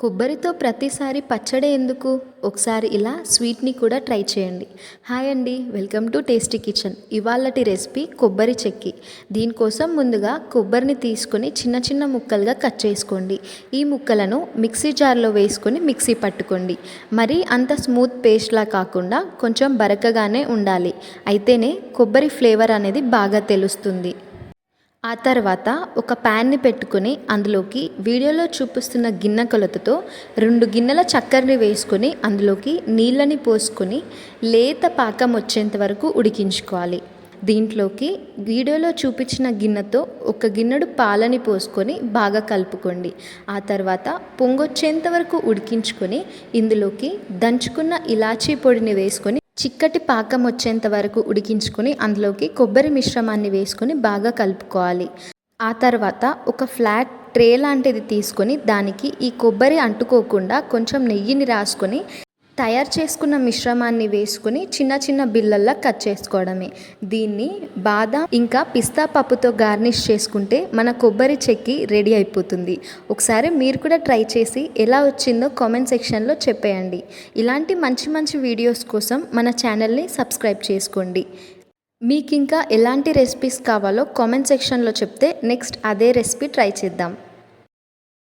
కొబ్బరితో ప్రతిసారి పచ్చడే ఎందుకు? ఒకసారి ఇలా స్వీట్ని కూడా ట్రై చేయండి. హాయ్ అండి వెల్కమ్ టు టేస్టీ కిచెన్. ఇవాళటి రెసిపీ కొబ్బరి చెక్కి. దీనికోసం ముందుగా కొబ్బరిని తీసుకొని చిన్న చిన్న ముక్కలుగా కట్ చేసుకోండి. ఈ ముక్కలను మిక్సీ జార్లో వేసుకొని మిక్సీ పట్టుకోండి. మరి అంత స్మూత్ పేస్ట్లా కాకుండా కొంచెం బరకగానే ఉండాలి. అయితేనే కొబ్బరి ఫ్లేవర్ అనేది బాగా తెలుస్తుంది. ఆ తర్వాత ఒక ప్యాన్ని పెట్టుకొని అందులోకి వీడియోలో చూపిస్తున్న గిన్నె కొలతతో రెండు గిన్నెల చక్కెరని వేసుకొని అందులోకి నీళ్ళని పోసుకొని లేత పాకం వచ్చేంత వరకు ఉడికించుకోవాలి. దీంట్లోకి వీడియోలో చూపించిన గిన్నెతో ఒక గిన్నెడు పాలని పోసుకొని బాగా కలుపుకోండి. ఆ తర్వాత పొంగొచ్చేంత వరకు ఉడికించుకొని ఇందులోకి దంచుకున్న ఇలాచీ పొడిని వేసుకొని చిక్కటి పాకం వచ్చేంత వరకు ఉడికించుకొని అందులోకి కొబ్బరి మిశ్రమాన్ని వేసుకొని బాగా కలుపుకోవాలి. ఆ తర్వాత ఒక ఫ్లాట్ ట్రే లాంటిది తీసుకొని దానికి ఈ కొబ్బరి అంటుకోకుండా కొంచెం నెయ్యిని రాసుకొని తయారు చేసుకున్న మిశ్రమాన్ని వేసుకుని చిన్న చిన్న బిళ్ళల్లా కట్ చేసుకోవడమే. దీన్ని బాదం ఇంకా పిస్తా పప్పుతో గార్నిష్ చేసుకుంటే మన కొబ్బరి చెక్కి రెడీ అయిపోతుంది. ఒకసారి మీరు కూడా ట్రై చేసి ఎలా వచ్చిందో కామెంట్ సెక్షన్లో చెప్పేయండి. ఇలాంటి మంచి మంచి వీడియోస్ కోసం మన ఛానల్ని సబ్స్క్రైబ్ చేసుకోండి. మీకు ఇంకా ఎలాంటి రెసిపీస్ కావాలో కామెంట్ సెక్షన్లో చెప్తే నెక్స్ట్ అదే రెసిపీ ట్రై చేద్దాం.